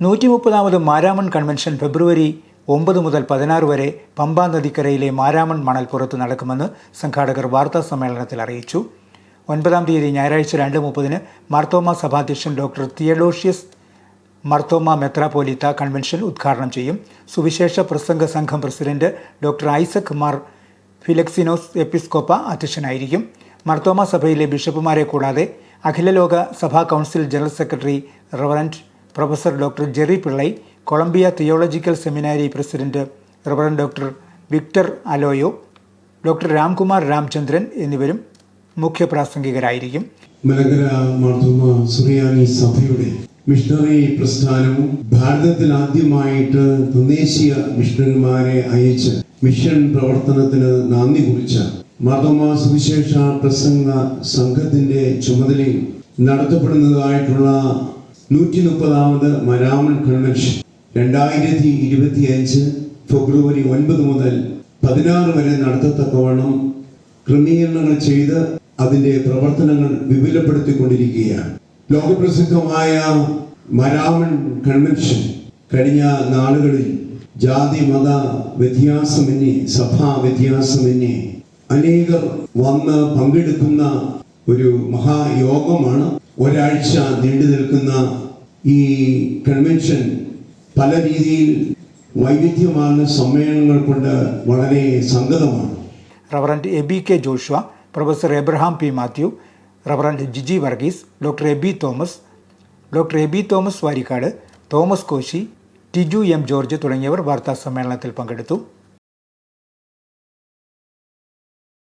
നൂറ്റി മുപ്പതാമത് മാരാമൺ കൺവെൻഷൻ ഫെബ്രുവരി ഒമ്പത് മുതൽ പതിനാറ് വരെ പമ്പാ നദിക്കരയിലെ മാരാമൺ മണൽപ്പുറത്ത് നടക്കുമെന്ന് സംഘാടകർ വാർത്താ സമ്മേളനത്തിൽ അറിയിച്ചു. ഒൻപതാം തീയതി ഞായറാഴ്ച രണ്ട് മുപ്പതിന് മാർത്തോമ സഭാധ്യക്ഷൻ ഡോക്ടർ തിയഡോഷ്യസ് മർത്തോമ മെത്രാപോലിത്ത കൺവെൻഷൻ ഉദ്ഘാടനം ചെയ്യും. സുവിശേഷ പ്രസംഗ സംഘം പ്രസിഡന്റ് ഡോക്ടർ ഐസക് മാർ ഫിലക്സിനോസ് എപ്പിസ്കോപ്പ അധ്യക്ഷനായിരിക്കും. മർത്തോമ സഭയിലെ ബിഷപ്പുമാരെ കൂടാതെ അഖിലലോക സഭാ council general secretary reverend professor doctor Jerry Pillai Columbia theological seminary president reverend doctor Victor Aloyo doctor Ramkumar Ramachandran എന്നിവരും മുഖ്യപ്രാസംഗികരായിരിക്കും സുറിയാനി സഭയുടെ മിഷണറി പ്രസ്ഥാനവും ഭാരതത്തിൽ ആദ്യമായിട്ട് തദ്ദേശീയ മിഷണറിമാരെ അയച്ച് മിഷൻ പ്രവർത്തനത്തിന് നന്ദി കുറിച്ച മാർത്തോമ സുവിശേഷ പ്രസംഗ സംഘത്തിന്റെ ചുമതലയും നടത്തപ്പെടുന്നതായിട്ടുള്ള നൂറ്റി മുപ്പതാമത് മരാമൺ കൺവെൻഷൻ രണ്ടായിരത്തി ഇരുപത്തിയഞ്ച് ഫെബ്രുവരി ഒൻപത് മുതൽ പതിനാറ് വരെ നടത്തത്തക്കവണ്ണം ക്രമീകരണങ്ങൾ ചെയ്ത് അതിന്റെ പ്രവർത്തനങ്ങൾ വിപുലപ്പെടുത്തിക്കൊണ്ടിരിക്കുകയാണ്. ലോകപ്രസിദ്ധമായ മരാമൺ കൺവെൻഷൻ കഴിഞ്ഞ നാളുകളിൽ ജാതി മത വ്യത്യാസമന്യേ സഭാ വ്യത്യാസമന്യേ അനേകർ വന്ന് പങ്കെടുക്കുന്ന ഒരു മഹായോഗമാണ് ഒരാഴ്ച നീണ്ടു നിൽക്കുന്ന ഈ കൺവെൻഷൻ പല രീതിയിൽ വൈവിധ്യമാർന്ന സമ്മേളനങ്ങൾ കൊണ്ട് വളരെ സംഗതമാണ് reverend A B K Joshua professor Abraham P Mathew reverend Giji Varghese doctor A B Thomas doctor A B Thomas Varikkad Thomas Koshy Tiju M George തുടങ്ങിയവർ വാർത്താ സമ്മേളനത്തിൽ പങ്കെടുത്തു.